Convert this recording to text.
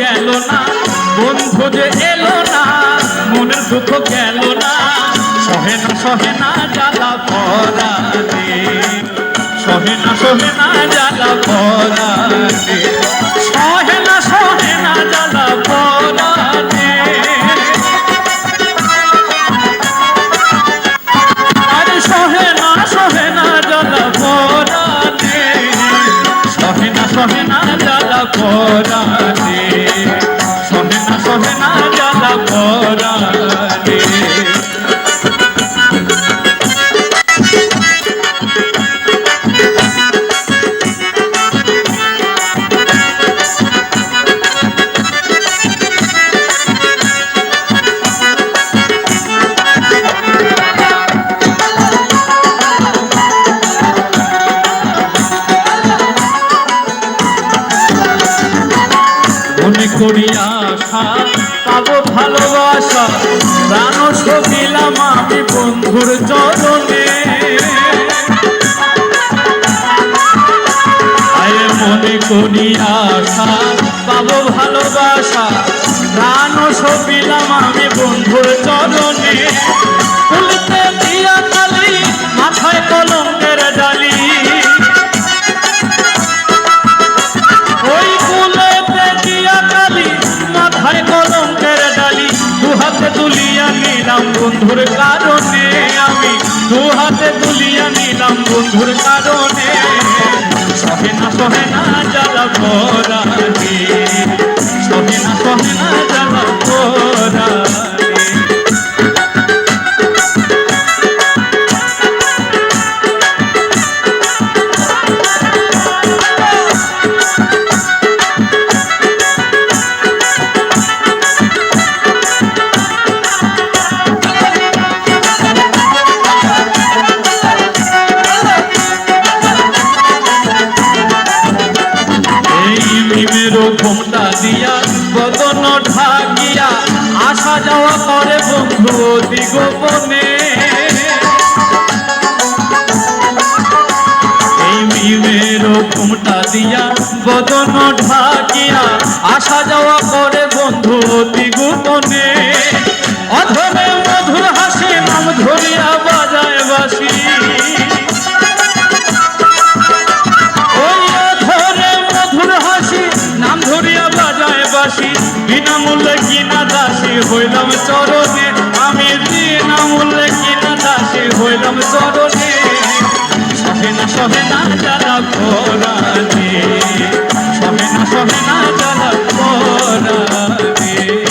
গেল না। বন্ধু যে এলো না, মনের দুঃখ গেল না। সহে না সহে না জ্বালা পরাতে সহে না সহে না জ্বালা পরাতে মনে করি আশা, পাবো ভালোবাসা প্রাণ সবিলাম আমি বন্ধুর চরণে। মনে করি আশা, পাবো ভালোবাসা প্রাণ সবিলাম আমি বন্ধুর চরণে। বন্ধুর কারণে আমি দু হাতে তুলিয়া নিলাম বন্ধুর কারণে। সহে না সহে না, জ্বালা পরানে ঘুমটা দিয়া বদন ঢাকিয়া, আসা যাওয়া করে বন্ধু অতি গোপনে মিমের ঘুমটা দিয়া বদন ঢাকিয়া, আসা যাওয়া করে বন্ধু অতি গোপনে তৃণমূল কিনা দাসী হইলাম চরণে। আমি তৃণমূল কিনা দাসী হইলাম চরণে। সহে না সহে না যারা ভরানি সহে না সহে না যারা ভরানি